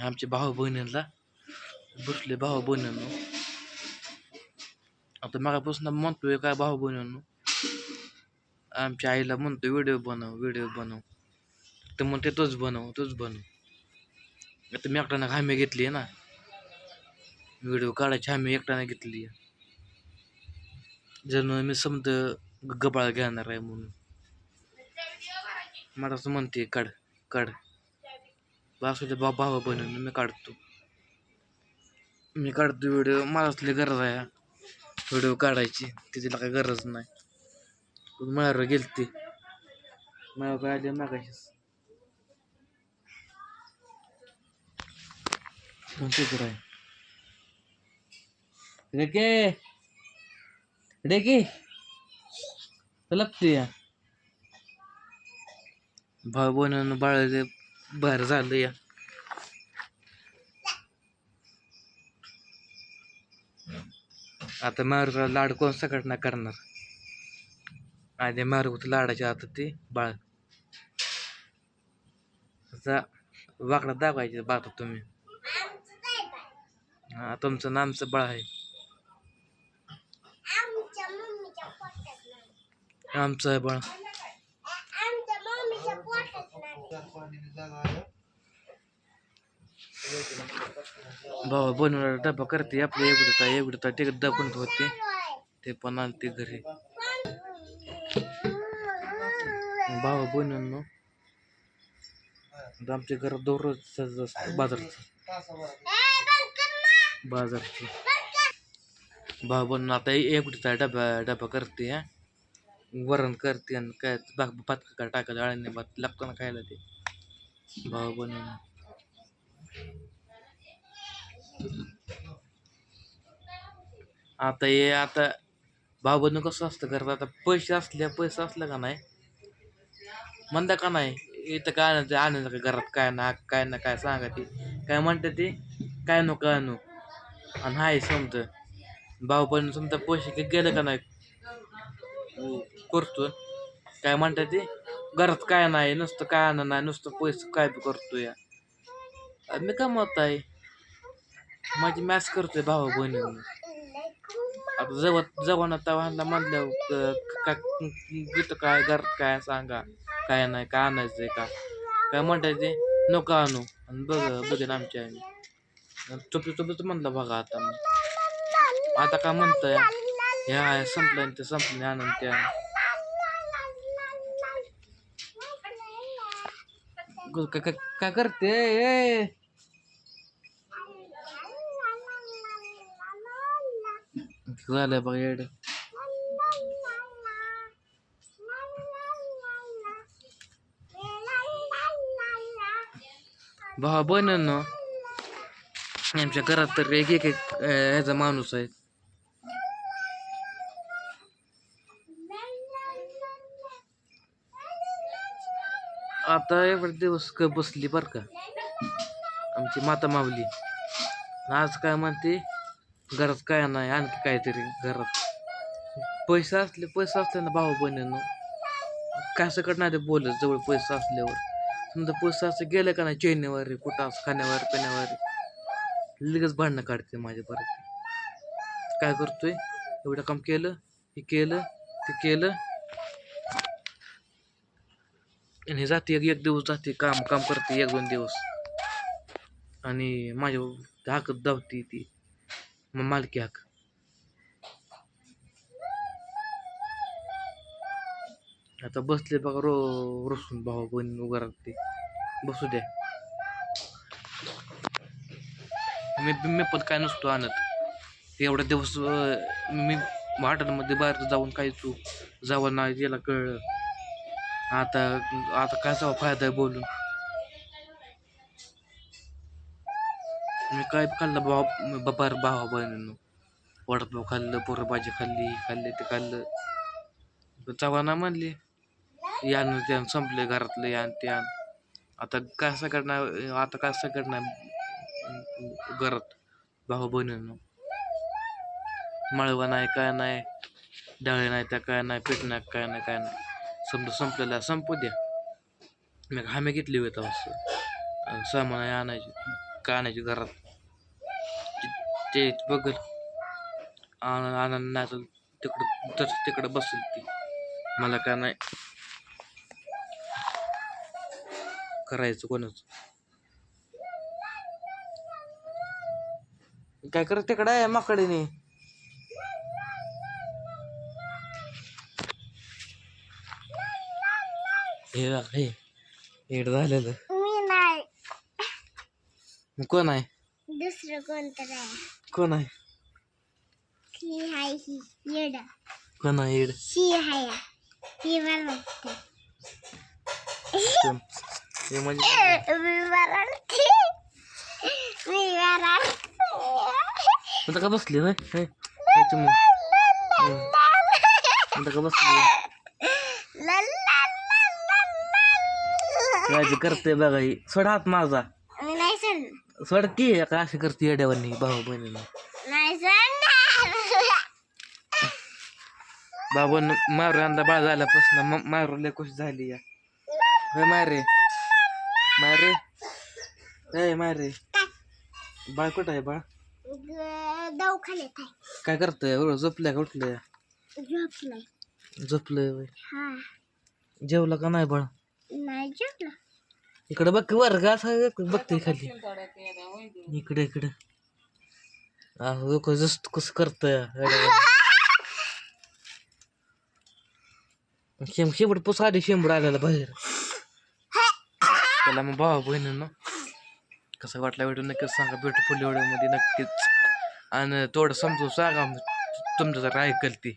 आमच्या भाऊ बहिणीला. बसले भाऊ बहिणींनो. आता मागापासून म्हणतोय काय भाऊ बहिणींनो आमच्या आईला म्हणतो व्हिडिओ बनव व्हिडिओ बनव. तर म्हणते तोच बनव तोच बनव. आता मी एकट्यानं हमी घेतली आहे ना. व्हिडिओ काढायची हमी एकट्यानं घेतली आहे. जणू मी समज गबाळ घेणार आहे म्हणून. मला असं म्हणते काढ काढ. असू दे बा भावा बनवून मी काढतो. मी काढतो व्हिडिओ. मला असली गरज आहे. व्हिडिओ काढायची. तिला काही गरज नाही. मळ्यावर गेलती. मळ्यावर आले मागाशीच. कोणते तर आहे? रेके! रेके! लागते या. भाऊ बहिणीनं बाळ बाहेर झालं या. आता मारुतीला लाड कोण सकट नाही करणार? आधी मारुती लाडाच्या आता ते बाळ. वाकडा दाखवायचे बाता तुम्ही. हा तुमचं नामचं बाळ आहे. आमचं आहे बाळ आमच्या मम्मीच्या पोटात नाही भावा बनवला डबा करते आपल्या एवढं एवढं ते दाखवत होते ते पण आलते घरी. भावा बनवून आमच्या घरात दररोज सज असतं बाजारचं. बाजारची. भाऊ बनवून आता एवढीचा डबा डबा करते वरण करते आणि काय भात पातका टाकायला अळणी भात लागतो ना खायला ते. भावा बनवून. आता हे आता भाऊ कसं असतं करत आता पैसे असले पैसे असले का नाही? म्हणता का नाही? इथं काय आणायचं ते आणायचं का घरात? काय ना काय ना काय सांगा ते. काय म्हणते ते? काय नो काय नो. आणि हाय समज. भाऊ पण समजा पैसे काही गेले का नाही? करतो काय म्हणते ते? घरात काय नाही नुसतं काय आणा नाही नुसतं पैसे काय बी करतो या मी मी कमवत आहे माझी मॅच करतोय भाऊ बहिणी आता जवळ जवळ तवाला म्हणलं का तिथं काय गर काय सांगा? काय नाही काय आणायचंय का? काय म्हणताय ते नको आणू. आणि बघ बघेन आमच्या आईने चुपी चुपीच म्हणलं बघा आता. मग आता काय म्हणतंय? हे संपलं आणि ते संपलं आणून त्या ग- काय- काय करते? झालं बघ येड भावा ना. आमच्या घरात तर एक एक एक ह्याचा माणूस आहे. आता एवढे दिवस बसली बर का. आमची माता मावली आज काय म्हणते? घरात काय नाही आणखी काहीतरी घरात. पैसे असले पैसे असले ना भाऊ बहिणींनो काय सकट नाही ते बोलत जवळ पैसे असल्यावर. समजा पैसे असं गेलं का नाही चैनीवर कुठं असं खाण्यावर पिण्यावर लगेच भांडणं काढते माझ्या परत. काय करतोय? एवढं काम केलं हे केलं ते केलं. आणि जाते एक एक दिवस जाते काम काम करते एक दोन दिवस. आणि माझ्या हाकत धावते ती. मालकी हक. आता बसले बघा रो रोसून भाऊ बहीण उगारात ते बसू द्या. मी मी पण काय नसतो आणत. एवढा दिवस मी हॉटेलमध्ये बाहेर जाऊन काही चूक जावं नाही याला कळलं. आता आता काय जावं फायदा आहे बोलून. मी काय खाल्लं भाव बापार भावा बहिणीनं. वडापाव खाल्लं पोरं भाजी खाल्ली हे खाल्ली ते खाल्लं. चव्हाणा म्हणले यानं त्यानं संपलं घरातलं यान त्यान आता काय सगळं नाही आता काय सगळं नाही घरात. भावा बहिणीनं. मळवा नाही काय नाही डाळे नाही त्या काय नाही पीठ नाही काय नाही काय नाही. समजा संपलेला संपू द्या. मी हमी घेतली होती असं. सामान आणायची. कानाची घरात ते बघल. आनंद आनंद नाही तर तिकडं तस तिकडं बसेल ती. मला का नाही. करायचं कोणाच? काय करत तिकडं आहे माकडीने? हे हे. हेड झालेलं. कोण आहे? दुसरं कोणतं आहे कोण आहे? ही हाय ही येड. कोण आहे हेड ही हाय ही बनवते कोण? हे म्हणजे मी मी आता का बसली हे. आता का बसली काळजी करते बघा ही. सोड हात माझा. सोडणार सोड की अशी करते येड्यावानी भाऊ बहिणीनं. नाही सोडणार. बाबून मारू अंदा बाळ झाल्यापासून मारू लय खुश झाली या. होय मारे. मारे. ए मारे. बाळ कुठं आहे बाळ? दवाखान्यात आहे. काय करतोय? एवढं झोपल्या का उठलंय? झोपलाय. झोपलंय होय. हा. जेवला का नाही बाळ? नाही झोपला इकडे बघ वर्ग असं बघते खाली इकडे इकडे अहो लोक जस्ट कसं करतोय शेम शेंबड पुस आधी शेंबड आलेला बाहेर त्याला मग भावा बहिणीनं कसं वाटला व्हिडिओ नक्कीच सांगा ब्युटिफुलमध्ये नक्कीच आणि थोडं समजून सांगा तुमचं जर ऐकल ती